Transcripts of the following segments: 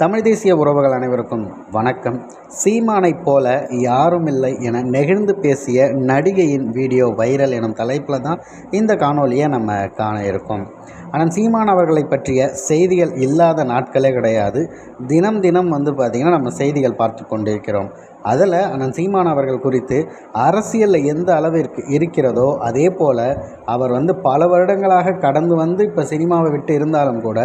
தமிழ் தேசிய உறவுகள் அனைவருக்கும் வணக்கம். சீமானைப் போல யாரும் இல்லை என நெகிழ்ந்து பேசிய நடிகையின் வீடியோ வைரல் எனும் தலைப்பில் தான் இந்த காணொலியை நம்ம காண இருக்கோம். ஆனால் சீமான் அவர்களை பற்றிய செய்திகள் இல்லாத நாட்களே கிடையாது. தினம் தினம் வந்து பார்த்திங்கன்னா நம்ம செய்திகள் பார்த்து கொண்டிருக்கிறோம். அதில் அண்ணன் சீமான் அவர்கள் குறித்து அரசியலில் எந்த அளவிற்கு இருக்கிறதோ அதே போல் அவர் வந்து பல வருடங்களாக கடந்து வந்து இப்போ சினிமாவை விட்டு இருந்தாலும் கூட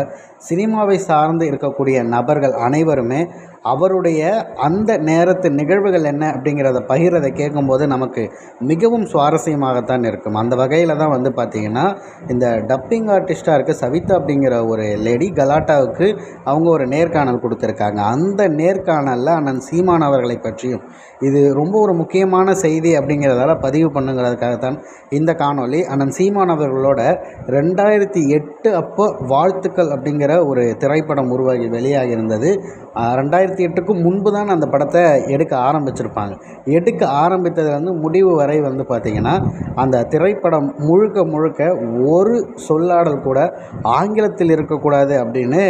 சினிமாவை சார்ந்து இருக்கக்கூடிய நபர்கள் அனைவருமே அவருடைய அந்த நேரத்து நிகழ்வுகள் என்ன அப்படிங்கிறத பகிர்றதை கேட்கும்போது நமக்கு மிகவும் சுவாரஸ்யமாகத்தான் இருக்கும். அந்த வகையில் தான் வந்து பார்த்திங்கன்னா இந்த டப்பிங் ஆர்டிஸ்ட்டாக இருக்க சவிதா அப்படிங்கிற ஒரு லேடி கலாட்டாவுக்கு அவங்க ஒரு நேர்காணல் கொடுத்துருக்காங்க. அந்த நேர்காணலில் அண்ணன் சீமான் அவர்களை பற்றியும் இது ரொம்ப ஒரு முக்கியமான செய்தி அப்படிங்கிறதால பதிவு பண்ணுங்கிறதுக்காகத்தான் இந்த காணொளி. அண்ணன் சீமான் அவர்களோட ரெண்டாயிரத்தி எட்டு அப்போ வாழ்த்துக்கள் அப்படிங்கிற ஒரு திரைப்படம் உருவாகி வெளியாகி இருந்தது ரெண்டாயிரத்தி எட்டுக்கு முன்பு தான் அந்த படத்தை எடுக்க ஆரம்பிச்சிருப்பாங்க. எடுக்க ஆரம்பித்ததுலேருந்து முடிவு வரை வந்து பார்த்திங்கன்னா அந்த திரைப்படம் முழுக்க முழுக்க ஒரு சொல்லாடல் கூட ஆங்கிலத்தில் இருக்கக்கூடாது அப்படின்னு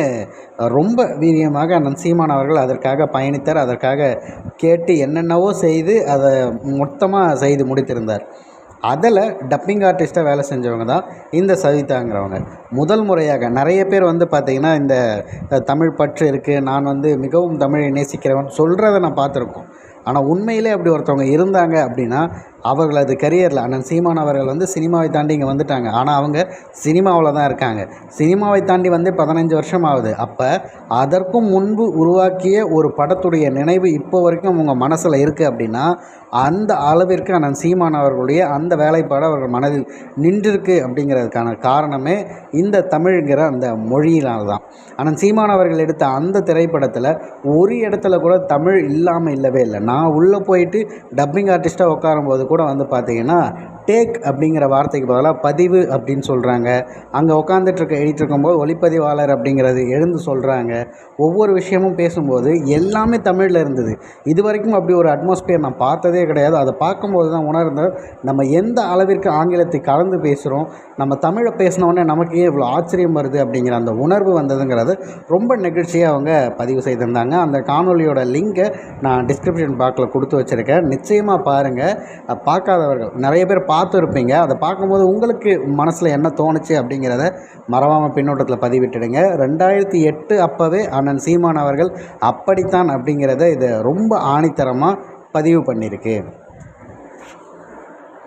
ரொம்ப வீரியமாக அண்ணன் சீமான் அவர்கள் அதற்காக பயணித்தார். அதற்காக கேட்டு என்னென்னவோ செய்து அதை மொத்தமாக செய்து முடித்திருந்தார். அதில் டப்பிங் ஆர்டிஸ்ட்டாக வேலை செஞ்சவங்க தான் இந்த சவிதாங்கிறவங்க. முதல் முறையாக நிறைய பேர் வந்து பார்த்திங்கன்னா இந்த தமிழ் பற்று இருக்குது நான் வந்து மிகவும் தமிழை நேசிக்கிறவன் சொல்கிறத நான் பார்த்துருக்கோம். ஆனால் உண்மையிலே அப்படி ஒருத்தவங்க இருந்தாங்க அப்படின்னா அவர்களது கரியரில் அண்ணன் சீமான் அவர்கள் வந்து சினிமாவை தாண்டி இங்கே வந்துட்டாங்க. ஆனால் அவங்க சினிமாவில் தான் இருக்காங்க. சினிமாவை தாண்டி வந்து பதினஞ்சு வருஷம் ஆகுது. அப்போ அதற்கும் முன்பு உருவாக்கிய ஒரு படத்துடைய நினைவு இப்போ வரைக்கும் உங்கள் மனசில் இருக்குது அப்படின்னா அந்த அளவிற்கு அண்ணன் சீமான் அவர்களுடைய அந்த வேலைப்பாடு அவர்கள் மனதில் நின்றிருக்கு அப்படிங்கிறதுக்கான காரணமே இந்த தமிழ்ங்கிற அந்த மொழியினால் தான் ஆனால் சீமான் அவர்கள் எடுத்த அந்த திரைப்படத்தில் ஒரு இடத்துல கூட தமிழ் இல்லாமல் இல்லவே இல்லை. நான் உள்ளே போயிட்டு டப்பிங் ஆர்டிஸ்ட்டாக உட்காரும்போது கூட வந்து பார்த்திங்கன்னா டேக் அப்படிங்கிற வார்த்தைக்கு பதிலாக பதிவு அப்படின்னு சொல்கிறாங்க அங்கே உட்காந்துட்ருக்க எழுதிட்டுருக்கும்போது ஒளிப்பதிவாளர் அப்படிங்கிறது எழுந்து சொல்கிறாங்க ஒவ்வொரு விஷயமும் பேசும்போது எல்லாமே தமிழில் இருந்தது. இது வரைக்கும் அப்படி ஒரு அட்மாஸ்பியர் நான் பார்த்ததே கிடையாது. அதை பார்க்கும்போது தான் உணர்ந்த நம்ம எந்த அளவிற்கு ஆங்கிலத்தை கலந்து பேசுகிறோம் நம்ம தமிழை பேசினோடனே நமக்கு ஏன் இவ்வளோ ஆச்சரியம் வருது அப்படிங்கிற அந்த உணர்வு வந்ததுங்கிறது ரொம்ப நெகிழ்ச்சியாக அவங்க பதிவு செய்திருந்தாங்க. அந்த காணொலியோட லிங்கை நான் டிஸ்கிரிப்ஷன் பாக்ஸில் கொடுத்து வச்சுருக்கேன். நிச்சயமாக பாருங்கள் பார்க்காதவர்கள் நிறைய பேர் பார்த்துருப்பீங்க. அதை பார்க்கும்போது உங்களுக்கு மனசில் என்ன தோணுச்சு அப்படிங்கிறத மறவாமல் பின்னோட்டத்தில் பதிவிட்டுடுங்க. ரெண்டாயிரத்தி எட்டு அப்போவே அண்ணன் சீமான் அவர்கள் அப்படித்தான் அப்படிங்கிறத இதை ரொம்ப ஆணித்தரமாக பதிவு பண்ணியிருக்கு.